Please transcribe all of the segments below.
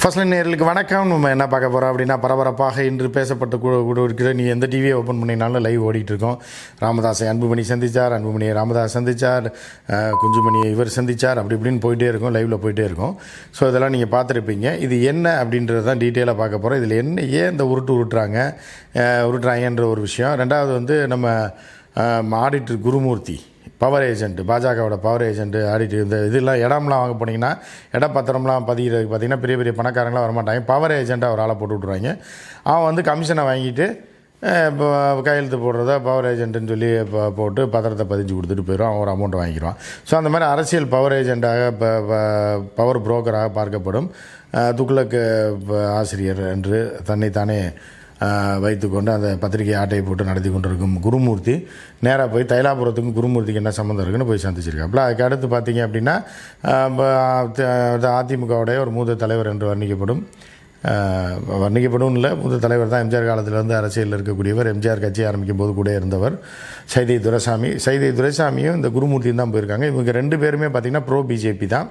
ஃபர்ஸ்ட்ல நேர்களுக்கு வணக்கம். நம்ம என்ன பார்க்க போகிறோம் அப்படின்னா பரபரப்பாக இன்று பேசப்பட்டு கூட கூட இருக்கிற நீ எந்த டிவியை ஓப்பன் பண்ணினாலும் லைவ் ஓடிட்டு இருக்கோம். ராமதாஸை அன்புமணி சந்திச்சார் அன்புமணியை ராமதாஸ் சந்திச்சார் குஞ்சுமணியை இவர் சந்திச்சார் அப்படி இப்படின்னு போயிட்டே இருக்கும் லைவில் போயிட்டே இருக்கும். ஸோ இதெல்லாம் நீங்கள் பார்த்துருப்பீங்க. இது என்ன அப்படின்றது தான் டீட்டெயிலாக பார்க்க போகிறோம் இதில் என்ன ஏன் இந்த உருட்டு உருட்டுறாங்க. உருட்டுறாங்கன்ற ஒரு விஷயம். ரெண்டாவது வந்து நம்ம ஆடிட்டர் குருமூர்த்தி. பவர் ஏஜென்ட் பாஜகவோட பவர் ஏஜென்ட் ஆடிட்டு இந்த இதெல்லாம் இடம்லாம் வாங்க போனீங்கன்னா இட பத்திரம்லாம் பதிகிறதுக்கு பார்த்தீங்கன்னா பெரிய பெரிய பணக்காரங்களாம் வரமாட்டாங்க. பவர் ஏஜென்ட்டாக ஒரு ஆளை போட்டு விட்ருவாங்க அவன் வந்து கமிஷனை வாங்கிட்டு இப்போ கையெழுத்து போடுறத பவர் ஏஜென்ட்டுன்னு சொல்லி இப்போ போட்டு பத்திரத்தை பதிஞ்சு கொடுத்துட்டு போயிடும் அவன் ஒரு அமௌண்ட் வாங்கிடுவான். ஸோ அந்த மாதிரி அரசியல் பவர் ஏஜென்ட்டாக பவர் புரோக்கராக பார்க்கப்படும். அஹ், துக்ளக் ஆசிரியர் என்று தன்னைத்தானே வைத்துக்கொண்டு அந்த பத்திரிகை ஆட்டையை போட்டு நடத்தி கொண்டிருக்கும் குருமூர்த்தி நேராக போய் தைலாபுரத்துக்கும் குருமூர்த்திக்கு என்ன சம்மந்தம் இருக்குன்னு போய் சந்திச்சிருக்காப்புல அதுக்கு அடுத்து பார்த்தீங்க அப்படின்னா அதிமுகவுடைய ஒரு மூத்த தலைவர் என்று வர்ணிக்கப்படும் வர்ணிக்கப்படும் இல்லை மூத்த தலைவர் தான் எம்ஜிஆர் காலத்திலேருந்து அரசியலில் இருக்கக்கூடியவர். எம்ஜிஆர் கட்சி ஆரம்பிக்கும் போது கூட இருந்தவர் சைதை துரைசாமி. சைதை துரைசாமியும் இந்த குருமூர்த்தியும் தான் போயிருக்காங்க. இவங்க ரெண்டு பேருமே பார்த்திங்கன்னா ப்ரோ பிஜேபி தான்.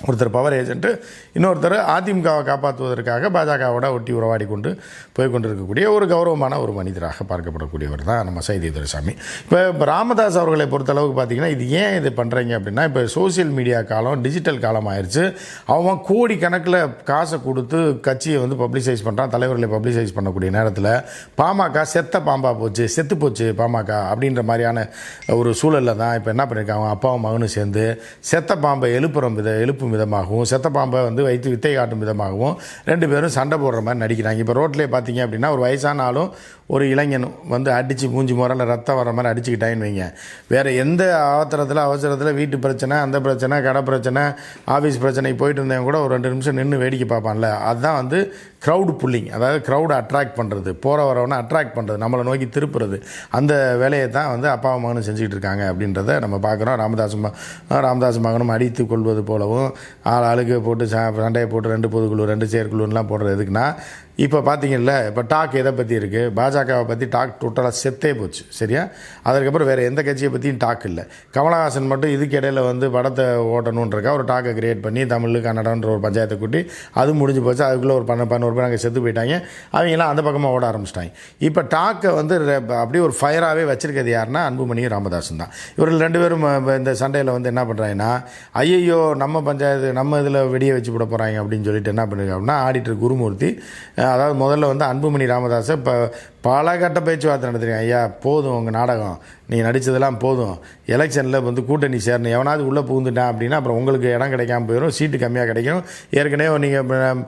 ஒருத்தர் பவர் ஏஜென்ட்டு இன்னொருத்தர் அதிமுகவை காப்பாற்றுவதற்காக பாஜகவோட ஒட்டி உறவாடி கொண்டு போய் கொண்டிருக்கக்கூடிய ஒரு கௌரவமான ஒரு மனிதராக பார்க்கப்படக்கூடியவர் தான் நம்ம சைதி துரைசாமி இப்போ இப்போ ராமதாஸ் அவர்களை பொறுத்தளவுக்கு பார்த்தீங்கன்னா இது ஏன் இது பண்ணுறீங்க அப்படின்னா இப்போ சோஷியல் மீடியா காலம் டிஜிட்டல் காலம் ஆயிடுச்சு அவன் கோடி கணக்கில் காசை கொடுத்து கட்சியை வந்து பப்ளிசைஸ் பண்ணுறான் தலைவர்களை பப்ளிசைஸ் பண்ணக்கூடிய நேரத்தில் பாமக செத்த பாம்பா போச்சு செத்து போச்சு பாமக அப்படின்ற மாதிரியான ஒரு சூழலில் தான் இப்போ என்ன பண்ணியிருக்காங்க அப்பாவும் மகனும் சேர்ந்து செத்த பாம்பை எழுப்புறம் வித எழுப்பும் விதமாகவும் செத்த பாம்பை வந்து வைத்து வித்தை காட்டும் விதமாகவும் ரெண்டு பேரும் சண்டை போடுற மாதிரி நடிக்கிறாங்க. இப்போ ரோட்லேயே பார்த்தீங்க அப்படின்னா ஒரு வயசான ஆளும் ஒரு இளைஞனும் வந்து அடித்து மூஞ்சி முறையில் ரத்தம் வர மாதிரி அடிச்சுக்கிட்டாங்கன்னு வைங்க. வேறு எந்த அவசரத்தில் அவசரத்தில் வீட்டு பிரச்சனை அந்த பிரச்சனை கடை பிரச்சனை ஆஃபீஸ் பிரச்சனைக்கு போயிட்டு இருந்தவங்க கூட ஒரு ரெண்டு நிமிஷம் நின்று வேடிக்கை பார்ப்பான்ல. அதுதான் வந்து க்ரௌடு புல்லிங் அதாவது க்ரௌடை அட்ராக்ட் பண்ணுறது போகிற வரவனை அட்ராக்ட் பண்ணுறது நம்மளை நோக்கி திருப்புறது. அந்த வேலையை தான் வந்து அப்பா மகனும் செஞ்சுக்கிட்டு இருக்காங்க அப்படின்றத நம்ம பார்க்குறோம். ராமதாஸ் ராமதாஸ் மகனும் அடித்து கொள்வது போலவும் ஆள் ஆளுக்கு போட்டு ச- சண்டையை போட்டு ரெண்டு பொதுக்குழு ரெண்டு செயற்குழுலாம் போடுறது எதுக்குன்னா இப்போ பார்த்தீங்கல்ல இப்போ டாக் எதை பற்றி இருக்குது பாஜகவை பற்றி டாக் டோட்டலாக செத்தே போச்சு சரியா? அதற்கப்புறம் வேறு எந்த கட்சியை பற்றியும் டாக் இல்லை. கமலஹாசன் மட்டும் இதுக்கு இடையில வந்து படத்தை ஓட்டணுன்றக்கா ஒரு டாக்கை கிரியேட் பண்ணி தமிழ் கன்னடன்ற ஒரு பஞ்சாயத்தை கூட்டி அது முடிஞ்சு போச்சு. அதுக்குள்ளே ஒரு பன்ன பதினோரு பேர் அங்கே செத்து போயிட்டாங்க. அவங்களாம் அந்த பக்கமாக ஓட ஆரம்பிச்சிட்டாங்க. இப்போ டாக்கை வந்து அப்படியே ஒரு ஃபயராகவே வச்சுருக்கிறது யாருன்னா அன்புமணியும் ராமதாஸும் தான். இவர்கள் ரெண்டு பேரும் இந்த சண்டையில் வந்து என்ன பண்ணுறாங்கன்னா ஐயையோ நம்ம பஞ்சாயத்து நம்ம இதில் வெடியை வச்சு போட போகிறாங்க அப்படின்னு சொல்லிட்டு என்ன பண்ணிருக்காங்க அப்படின்னா ஆடிட்டர் குருமூர்த்தி அதாவது முதல்ல வந்து அன்புமணி ராமதாஸை இப்போ பல கட்ட பேச்சுவார்த்தை நடத்துறீங்க. ஐயா போதும் உங்கள் நாடகம். நீ நடித்ததெல்லாம் போதும். எலெக்ஷனில் வந்து கூட்டணி சேரணும். எவனாவது உள்ளே புகுந்துட்டான் அப்படின்னா அப்புறம் உங்களுக்கு இடம் கிடைக்காம போயிடும் சீட்டு கம்மியாக கிடைக்கும். ஏற்கனவே நீங்கள்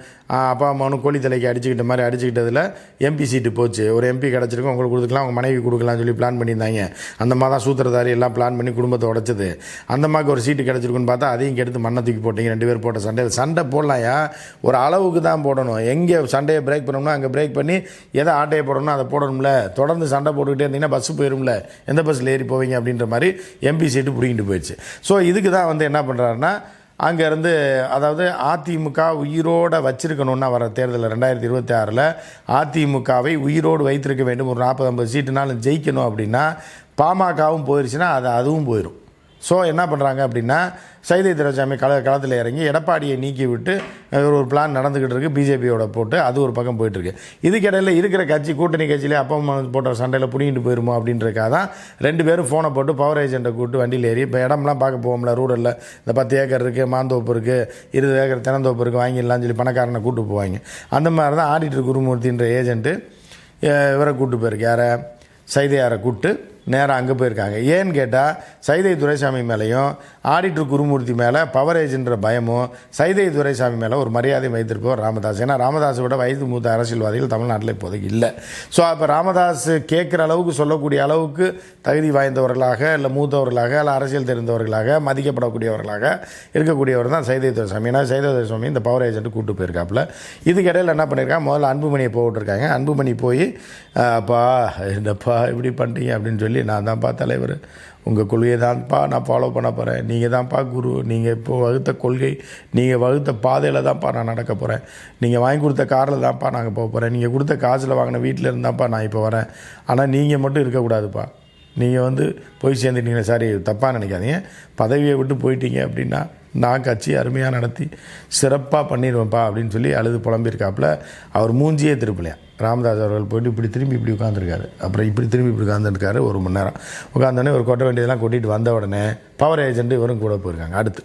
அப்பா அம்மாவும் கோழி தலைக்கு அடிச்சுக்கிட்ட மாதிரி அடிச்சுக்கிட்டதில் எம்பி சீட்டு போச்சு. ஒரு எம்பி கிடச்சிருக்கும். உங்களுக்கு கொடுத்துக்கலாம் உங்கள் மனைவி கொடுக்கலாம்னு சொல்லி பிளான் பண்ணியிருந்தாங்க. அந்த மாதிரி தான் சூத்திரதாரி எல்லாம் பிளான் பண்ணி குடும்பத்தை உடச்சது. அந்த மாதிரி ஒரு சீட்டு கிடச்சிருக்குன்னு பார்த்தா அதையும் கெடுத்து மண்ணை தூக்கி போட்டீங்க. ரெண்டு பேர் போட்ட சண்டை சண்டை போடலாம்யா ஒரு அளவுக்கு தான் போடணும். எங்கே சண்டையை பிரேக் பண்ணணும்னா அங்கே பிரேக் பண்ணி எதை ஆட்டையை போடணும் அதை போடணும்ல? தொடர்ந்து சண்டை போட்டுக்கிட்டே இருந்தீங்கன்னா பஸ்ஸு போயிடும்ல எந்த பஸ்ஸில் ஏறி போவீங்க அப்படின்ற மாதிரி எம்பி சீட்டு பிடிங்கிட்டு போயிடுச்சு. ஸோ இதுக்கு தான் வந்து என்ன பண்ணுறாருன்னா அங்கேருந்து அதாவது அதிமுக உயிரோடு வச்சிருக்கணும்னா வர தேர்தலில் ரெண்டாயிரத்தி இருபத்தி ஆறில் அதிமுகவை உயிரோடு வைத்திருக்க வேண்டும். ஒரு நாற்பது ஐம்பது சீட்டுனாலும் ஜெயிக்கணும் அப்படின்னா பாமகவும் போயிருச்சுன்னா அது அதுவும் போயிடும் ஸோ என்ன பண்ணுறாங்க அப்படின்னா சைதை துரைசாமி கள களத்தில் இறங்கி எடப்பாடியை நீக்கி விட்டு ஒரு பிளான் நடந்துக்கிட்டு இருக்குது பிஜேபியோட போட்டு அது ஒரு பக்கம் போயிட்டுருக்கு இதுக்கிடையில் இருக்கிற கட்சி கூட்டணி கட்சியிலே அப்பா அம்மா போட்ட சண்டையில் பிடிங்கிட்டு போயிருமோ அப்படின்றக்காக தான் ரெண்டு பேரும் ஃபோனை போட்டு பவர் ஏஜென்ட்டை கூப்பிட்டு வண்டியில் ஏறி இப்போ இடம்லாம் பார்க்க போவோம்ல ரூரலில் இந்த பத்து ஏக்கர் இருக்குது மாந்தோப்பு இருக்குது இருபது ஏக்கர் தினந்தோப்பு இருக்குது வாங்கிடலாம்னு சொல்லி பணக்காரனை கூப்பிட்டு போவாங்க. அந்த மாதிரி தான் ஆடிட்டர் குருமூர்த்தின்ற ஏஜென்ட்டு இவரை கூப்பிட்டு போயிருக்கு. யாரை? சைதையாரை கூப்பிட்டு நேராக அங்கே போயிருக்காங்க. ஏன்னு கேட்டால் சைதை துரைசாமி மேலேயும் ஆடிட்டர் குருமூர்த்தி மேலே பவர் ஏஜென்ற பயமும் சைதை துரைசாமி மேலே ஒரு மரியாதை வைத்திருப்பவர் ராமதாஸ். ஏன்னா ராமதாஸை விட வயது மூத்த அரசியல்வாதிகள் தமிழ்நாட்டில் இப்போதைக்கு இல்லை. ஸோ அப்போ ராமதாஸ் கேட்குற அளவுக்கு சொல்லக்கூடிய அளவுக்கு தகுதி வாய்ந்தவர்களாக இல்லை மூத்தவர்களாக இல்லை அரசியல் தெரிந்தவர்களாக மதிக்கப்படக்கூடியவர்களாக இருக்கக்கூடியவர் தான் சைதை துரைசாமி. ஏன்னா சைதை துரைசாமி இந்த பவர் ஏஜென்ட் கூப்பிட்டு போயிருக்காப்புல. இதுக்கிடையில் என்ன பண்ணியிருக்காங்க முதல்ல அன்புமணியை போட்டுருக்காங்க அன்புமணி போய் அப்பா என்னப்பா இப்படி பண்ணுறீங்க அப்படின்னு சொல்லி நான் தான்ப்பா தலைவர். உங்கள் கொள்கையை தான்ப்பா நான் ஃபாலோ பண்ண போகிறேன் நீங்கள் தான்ப்பா குரு. நீங்கள் இப்போ வகுத்த கொள்கை நீங்கள் வகுத்த பாதையில் தான்ப்பா நான் நடக்க போகிறேன் நீங்கள் வாங்கி கொடுத்த காரில் தான்ப்பா நாங்கள் போக போகிறேன் நீங்கள் கொடுத்த காசில் வாங்கின வீட்டில் இருந்தாப்பா நான் இப்போ வரேன். ஆனால் நீங்கள் மட்டும் இருக்கக்கூடாதுப்பா நீங்கள் வந்து போய் சேர்ந்துட்டீங்க சாரி தப்பாக நினைக்காதீங்க. பதவியை விட்டு போயிட்டீங்க அப்படின்னா நான் கட்சி அருமையாக நடத்தி சிறப்பாக பண்ணிடுவேன்ப்பா அப்படின்னு சொல்லி அழுது புலம்பியிருக்காப்புல அவர் மூஞ்சியே திருப்பலையா? ராமதாஸ் அவர்கள் போயிட்டு இப்படி திரும்பி இப்படி உட்காந்துருக்காரு அப்புறம் இப்படி திரும்பி இப்படி உட்காந்துருக்காரு ஒரு மணி நேரம். உட்காந்தோடனே ஒரு கொட்ட வேண்டியதெல்லாம் கொட்டிட்டு வந்த உடனே பவர் ஏஜென்ட் இவரும் கூட போயிருக்காங்க. அடுத்து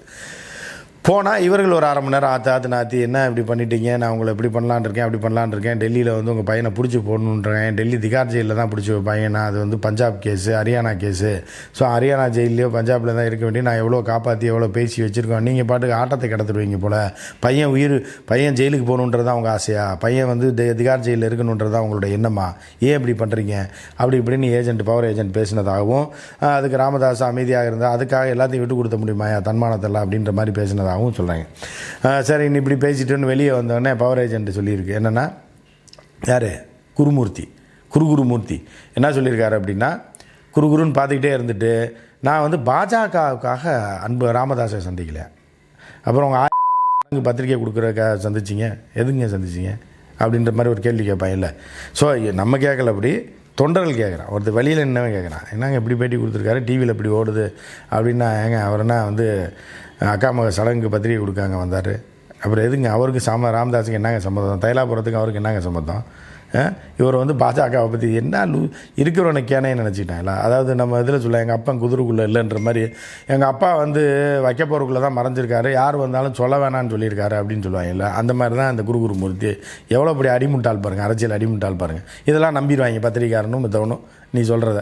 போனால் இவர்கள் ஒரு அரை மணி நேரம் ஆத்து ஆற்று நாத்தி என்ன இப்படி பண்ணிட்டீங்க? நான் உங்களை இப்படி பண்ணலான்னு இருக்கேன் அப்படி பண்ணலான்னு இருக்கேன். டெல்லியில் வந்து உங்கள் பையனை பிடிச்சி போடணுன்றேன். டெல்லி திகார் ஜெயிலில் தான் பிடிச்சி பையனா அது வந்து Punjab case Haryana case. So Haryana ஜெயிலையோ பஞ்சாபில் தான் இருக்க வேண்டிய நான் எவ்வளோ காப்பாற்றி எவ்வளோ பேசி வச்சுருக்கோம். நீங்கள் பாட்டுக்கு ஆட்டத்தை கிடத்துடுவீங்க போல். பையன் உயிர் பையன் ஜெயிலுக்கு போகணுன்றது தான் உங்கள் ஆசையா? பையன் வந்து திகார் ஜெயிலில் இருக்கணுன்றது தான் உங்களோட எண்ணமா? ஏன் இப்படி பண்ணுறீங்க அப்படி இப்படின்னு ஏஜென்ட் பவர் ஏஜென்ட் பேசினதாகவும் அதுக்கு ராமதாஸ் அமைதியாக இருந்தால் அதுக்காக எல்லாத்தையும் விட்டு கொடுத்த முடியுமா தன்மானத்தெல்லாம் அப்படின்ற மாதிரி பேசினதாகவும் சொல்கிறாங்க சரி இன்னும் இப்படி பேசிட்டுன்னு வெளியே வந்தோடனே பவர் ஏஜென்ட் சொல்லியிருக்கு. என்னென்னா யார்? குருமூர்த்தி. குருகுருமூர்த்தி. என்ன சொல்லியிருக்காரு அப்படின்னா குருகுருன்னு பார்த்துக்கிட்டே இருந்துட்டு நான் வந்து பாஜகவுக்காக அன்பு ராமதாஸை சந்திக்கல. அப்புறம் உங்கள் ஆயா பத்திரிக்கை கொடுக்குறக்கா சந்திச்சிங்க. எதுங்க சந்திச்சிங்க? அப்படின்ற மாதிரி ஒரு கேள்வி கேட்பான் இல்லை. ஸோ நம்ம கேட்கல அப்படி. தொண்டர்கள் கேட்குறான். ஒருத்தர் வெளியில் நின்னவன் கேட்குறான். என்னங்க இப்படி பேட்டி கொடுத்துருக்காரு? டிவியில் இப்படி ஓடுது. அப்படின்னா ஏங்க அவர் என்ன வந்து அக்கா மக சடங்குக்கு பத்திரிக்கை கொடுக்காங்க வந்தார். அப்புறம் எதுங்க அவருக்கு சம ராமதாஸுக்கு என்னங்க சம்மதம்? தைலாபுரத்துக்கு அவருக்கு என்னங்க சம்மந்தம் இவர் வந்து பாஜகவை பற்றி என்ன லூ இருக்கிறவனை கேனே நினச்சிட்டாங்களா அதாவது நம்ம இதில் சொல்ல எங்கள் அப்பா குதிரைக்குள்ளே இல்லைன்ற மாதிரி எங்கள் அப்பா வந்து வைக்க போகிறக்குள்ளே தான் மறைஞ்சிருக்காரு. யார் வந்தாலும் சொல்ல வேணாம்னு சொல்லியிருக்காரு அப்படின்னு சொல்லுவாங்கல்ல. அந்த மாதிரி தான் அந்த குரு குருமூர்த்தி எவ்வளோ பெரிய அடிமுட்டால் பாருங்கள் அரசியல் அடிமுட்டால் பாருங்கள் இதெல்லாம் நம்பிடுவாங்க பத்திரிக்காரனும் மித்தவனும். நீ சொல்கிறத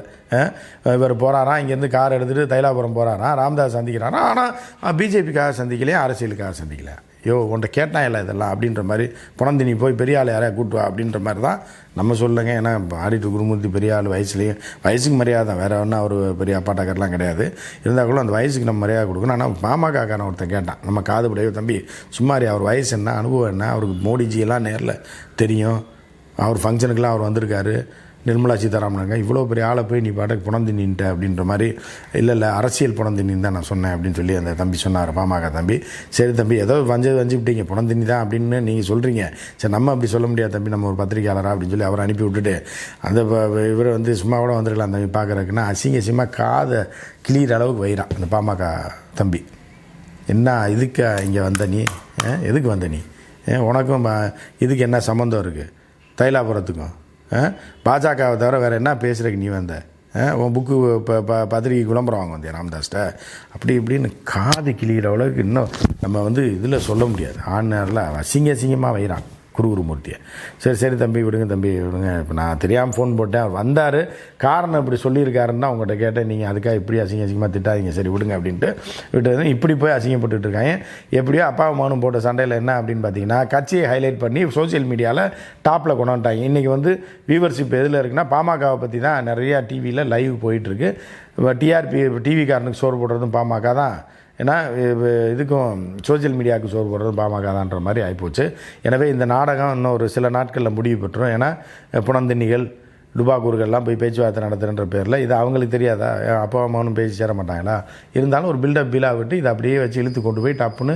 இவர் போகிறாராம் இங்கேருந்து கார் எடுத்துகிட்டு தைலாபுரம் போகிறாராம் ராமதாஸ் சந்திக்கிறாராம் ஆனால் பிஜேபிக்காக சந்திக்கலையே? அரசியலுக்காக சந்திக்கல. யோ உன்ட்ட கேட்டான் இல்லை இதெல்லாம் அப்படின்ற மாதிரி. புனந்து நீ போய் பெரிய ஆள் யாரையா கூட்டு வா அப்படின்ற மாதிரி தான் நம்ம சொல்லுங்க. ஏன்னா ஆடிட்டு குருமூர்த்தி பெரிய ஆள் வயசுலேயும் வயசுக்கு மரியாதை தான். வேறு ஒன்றும் அவர் பெரிய அப்பாட்டாக்கர்லாம் கிடையாது. இருந்தால் கூட அந்த வயசுக்கு நம்ம மரியாதை கொடுக்கணும். ஆனால் பாமகக்காரன் ஒருத்தன் கேட்டான். நம்ம காது படையோ தம்பி சும்மாரி அவர் வயசு என்ன அனுபவம் என்ன? அவருக்கு மோடிஜியெல்லாம் நேரில் தெரியும். அவர் ஃபங்க்ஷனுக்கெல்லாம் அவர் வந்திருக்காரு. நிர்மலா சீதாராமனாங்க இவ்வளோ பெரிய ஆளை போய் நீ பாட்டுக்கு புணந்து நின்ட்ட அப்படின்ற மாதிரி இல்லை இல்லை அரசியல் புணந்து நின்னு தான் நான் சொன்னேன் அப்படின்னு சொல்லி அந்த தம்பி சொன்னார் பாமக தம்பி. சரி தம்பி ஏதோ வஞ்சது வஞ்சுக்கிட்டீங்க நீ தான் அப்படின்னு நீங்கள் சொல்கிறீங்க சரி நம்ம அப்படி சொல்ல முடியாது தம்பி நம்ம ஒரு பத்திரிகையாளராக அப்படின்னு சொல்லி அவரை அனுப்பி விட்டுட்டு அந்த இவரை வந்து சும்மா கூட வந்துருக்கலாம் தம்பி பார்க்குறதுக்குன்னா அசிங்க அசிங்கமாக காதை கிளியிற அளவுக்கு வைறான் அந்த பாமக தம்பி. என்ன இதுக்கு இங்கே வந்த நீ? ஆ? எதுக்கு வந்த நீ? உனக்கும் இதுக்கு என்ன சம்மந்தம் இருக்குது தைலாபுரத்துக்கும். பாஜகவை தவிர வேறு என்ன பேசுகிறக்கு நீ வந்த? உன் புக்கு இப்போ ப பத்திரிகை விளம்பரம் வாங்க வந்தியா ராமதாஸ்ட்ட? அப்படி இப்படின்னு காது கிளிகிற அளவுக்கு இன்னும் நம்ம வந்து இதில் சொல்ல முடியாது. ஆண்நேரில் அசிங்க அசிங்கமாக வைகிறான் குருகுருமூர்த்தியை சரி சரி தம்பி விடுங்க தம்பி விடுங்க. இப்போ நான் தெரியாமல் ஃபோன் போட்டேன். அவர் வந்தார். காரணம் இப்படி சொல்லியிருக்காருன்னா உங்கள்கிட்ட கேட்டேன். நீங்கள் அதுக்காக இப்படி அசிங்க அசிங்கமாக திட்டாதீங்க. சரி விடுங்க அப்படின்ட்டு விட்டு இப்படி போய் அசிங்கப்பட்டுட்டு இருக்காங்க எப்படியோ அப்பா மகனும் போட்ட சண்டையில் என்ன அப்படின்னு பார்த்தீங்கன்னா கட்சியை ஹைலைட் பண்ணி சோஷியல் மீடியாவில் டாப்பில் கொண்டு வந்துட்டாங்க இன்றைக்கி வந்து வியூவர்ஷிப் எதில் இருக்குன்னா பாமகவை பற்றி தான் நிறையா டிவியில் லைவ் போயிட்டுருக்கு டிஆர்பி டிவிக்காரனுக்கு சோறு போடுறதும் பாமக தான். ஏன்னா இது- இதுக்கும் சோஷியல் மீடியாவுக்கு சோறு போடுறது பாமக தான்ற மாதிரி ஆகிப்போச்சு எனவே இந்த நாடகம் இன்னும் ஒரு சில நாட்களில் முடிவு பெற்றோம் ஏன்னா புனந்தின்னிகள் டுபாக்கூர்கள்லாம் போய் பேச்சுவார்த்தை நடத்துகிற பேரில் இது அவங்களுக்கு தெரியாதா? அப்பா அம்மாவும் பேசி சேர மாட்டாங்களா? இருந்தாலும் ஒரு பில்டப் பீலாக விட்டு இதை அப்படியே வச்சு இழுத்து கொண்டு போய் டப்புன்னு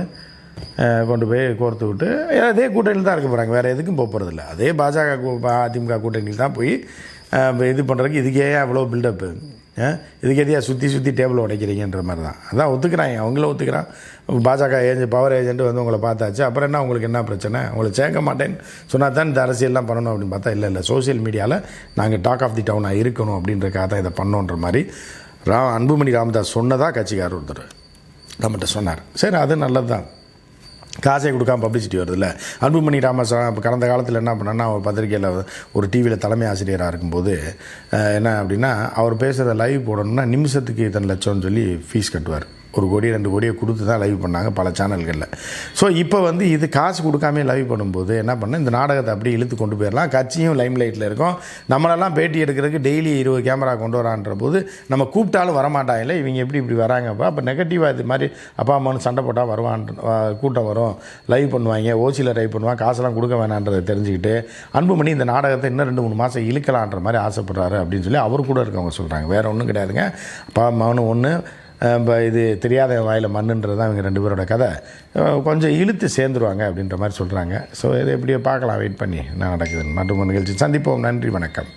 கொண்டு போய் கோர்த்து விட்டு அதே கூட்டணியில் தான் இருக்க போகிறாங்க வேறு எதுக்கும் போக போகிறதில்ல அதே பாஜக அதிமுக கூட்டணியில் தான் போய் இது பண்ணுறதுக்கு இதுக்கே அவ்வளோ பில்டப்பு இதுக்கு எதையா சுற்றி சுற்றி டேபிள் உடைக்கிறீங்கன்ற மாதிரி தான் அதான் ஒத்துக்கிறாங்க அவங்கள ஒத்துக்கிறான். பாஜக ஏஜென்ட் பவர் ஏஜென்ட் வந்து உங்களை பார்த்தாச்சு. அப்புறம் என்ன உங்களுக்கு என்ன பிரச்சனை? உங்களை சேர்க்க மாட்டேன்னு சொன்னால் தான் இந்த அரசியல்லாம் பண்ணணும் அப்படின்னு பார்த்தா இல்லை இல்லை. சோஷியல் மீடியாவில் நாங்கள் டாக் ஆஃப் தி டவுனாக இருக்கணும் அப்படின்றக்காக தான் இதை பண்ணோன்ற மாதிரி ரா அன்புமணி ராமதாஸ் சொன்னதாக கட்சிக்காரர் ஒருத்தர் நம்மகிட்ட சொன்னார். சரி அது நல்லது தான் காசே கொடுக்காம பப்ளிசிட்டி வருதுல்ல? அன்புமணி ராமசா இப்போ கடந்த காலத்தில் என்ன பண்ணான்னா ஒரு பத்திரிக்கையில் ஒரு டிவியில் தலைமை ஆசிரியராக இருக்கும்போது என்ன அப்படின்னா அவர் பேசுகிறத லைவ் போடணும்னா நிமிஷத்துக்கு இத்தனை லட்சம்னு சொல்லி ஃபீஸ் கட்டுவார். ஒரு கோடி ரெண்டு கோடியை கொடுத்து தான் லைவ் பண்ணாங்க பல சேனல்களில் ஸோ இப்போ வந்து இது காசு கொடுக்காமே லைவ் பண்ணும்போது என்ன பண்ண இந்த நாடகத்தை அப்படியே இழுத்து கொண்டு போயிடலாம் கட்சியும் லைம் லைட்டில் இருக்கும். நம்மளெல்லாம் பேட்டி எடுக்கிறதுக்கு டெய்லி இருபது கேமரா கொண்டு வரான்ற போது நம்ம கூப்பிட்டாலும் வரமாட்டாங்கல்ல இவங்க எப்படி இப்படி வராங்கப்பா? அப்போ நெகட்டிவாக இது மாதிரி அப்பா அம்மானு சண்டை போட்டால் வருவான் கூட்டம் வரும். லைவ் பண்ணுவாங்க ஓசியில் லைவ் பண்ணுவான் காசெல்லாம் கொடுக்க வேணான்றதை தெரிஞ்சுக்கிட்டு அன்புமணி இந்த நாடகத்தை இன்னும் ரெண்டு மூணு மாதம் இழுக்கலான்ற மாதிரி ஆசைப்படுறாரு அப்படின்னு சொல்லி அவர் கூட இருக்கவங்க சொல்கிறாங்க வேறு ஒன்றும் கிடையாதுங்க. அப்பா அம்மானு ஒன்று இது தெரியாத வாயில் மண்ணுன்றது தான் இவங்க ரெண்டு பேரோட கதை. கொஞ்சம் இழுத்து சேர்ந்துருவாங்க அப்படின்ற மாதிரி சொல்கிறாங்க ஸோ இதை எப்படியோ பார்க்கலாம். வெயிட் பண்ணி என்ன நடக்குதுன்னு. மற்றும் நிகழ்ச்சி சந்திப்போம். நன்றி வணக்கம்.